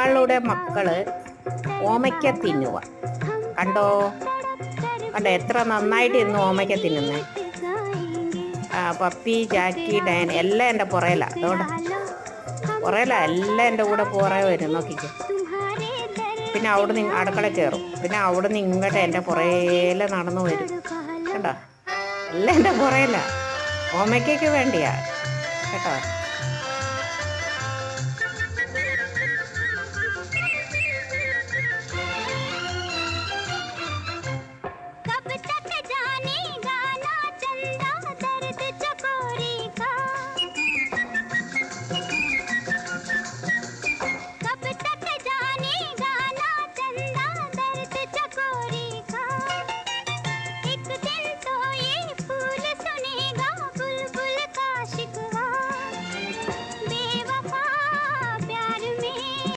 ഞങ്ങളുടെ മക്കൾ ഓമയ്ക്ക തിന്നുക. കണ്ടോ? കണ്ടോ? എത്ര നന്നായിട്ട് ഇന്ന് ഓമയ്ക്ക തിന്നുന്നേ. ആ പപ്പി ജാക്കി ഡാൻ എല്ലാം എന്റെ പുറയില അതുകൊണ്ട്. പുറയില എല്ലാം എന്റെ കൂടെ പുറകെ വരും. നോക്കിക്കോ. പിന്നെ അവിടെ നിന്ന് അടുക്കള കയറും. പിന്നെ അവിടെ നിന്ന് ഇങ്ങോട്ട് എന്റെ പുറയില നടന്നു വരും. കേട്ടോ എല്ലാം എന്റെ പുറയില ഓമയ്ക്കൊക്കെ വേണ്ടിയാ. കേട്ടോ?